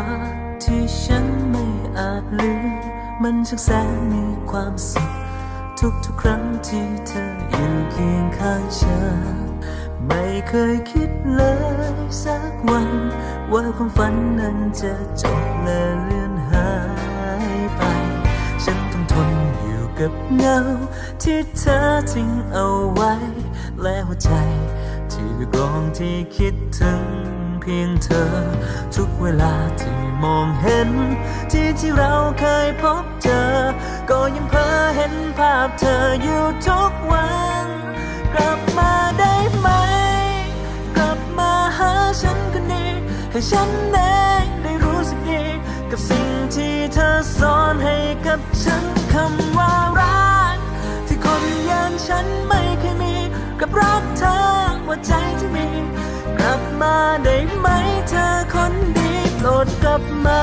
าที่ฉันไม่อาจลืม มันช่างแสนมีความสุข ทุกทุกครั้งที่เธออยู่เคียงข้างฉัน ไม่เคยคิดเลยสักวัน ว่าความฝันนั้นจะจบและเลือนหายไป ฉันต้องทนอยู่กับเงา ที่เธอทิ้งเอาไว้ และหัวใจ ที่ร้องที่คิดถึง พียงเธอ ทุกเวลาที่มองเห็น ที่ที่เราเคยพบเจอ ก็ยังเพ้อเห็นภาพเธออยู่ทุกวัน กลับมาได้ไหม กลับมาหาฉันคนนี้ ให้ฉันเองได้รู้สึกดีกับสิ่งที่เธอสอนให้กับฉันคำว่ารักที่คนอย่างฉันไม่เคยมี กับรักเธอว่าใจ มาได้ไหมเธอคนดีโปรดกลับมา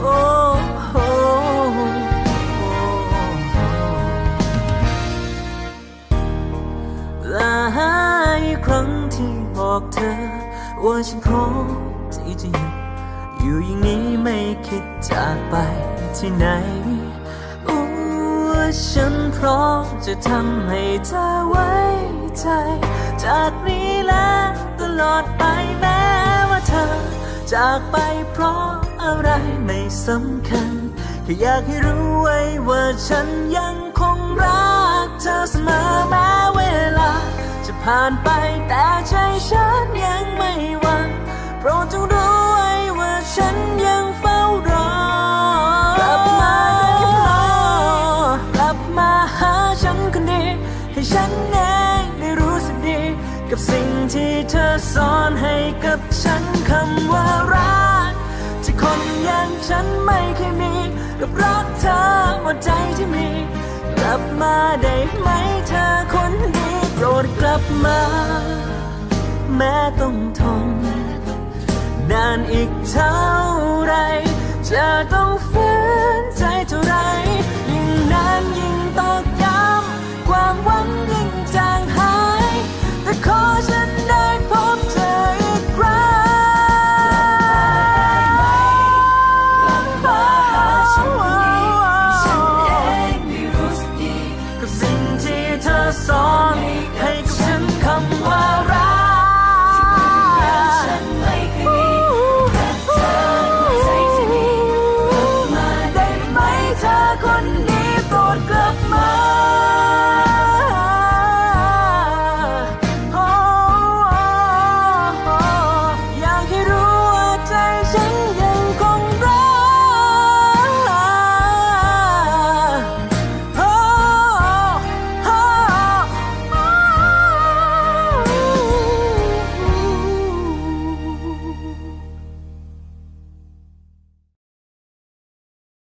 โอ้โหหลายครั้งที่บอกเธอ ว่าฉันพร้อมที่จะอยู่อยู่อย่างนี้ไม่คิดจากไปที่ไหน ฉันพร้อมจะทำให้เธอไว้ใจ จากนี้และตลอดไปแม้ว่าเธอ จากไปเพราะอะไรไม่สำคัญแค่อยากให้รู้ไว้ว่าฉันยังคงรักเธอเสมอแม้เวลา จะผ่านไปแต่ใจฉันยังไม่หวั่นโปรดจงรู้ไว้ว่าฉันยังฝ้า กับฉันคำว่ารัก ที่คนอย่างฉันไม่เคยมีกับรักเธอหมดใจที่มี กลับมาได้ไหมเธอคนดีโปรดกลับมา แม้ต้องทนนานอีกเท่าไรจะต้อง song.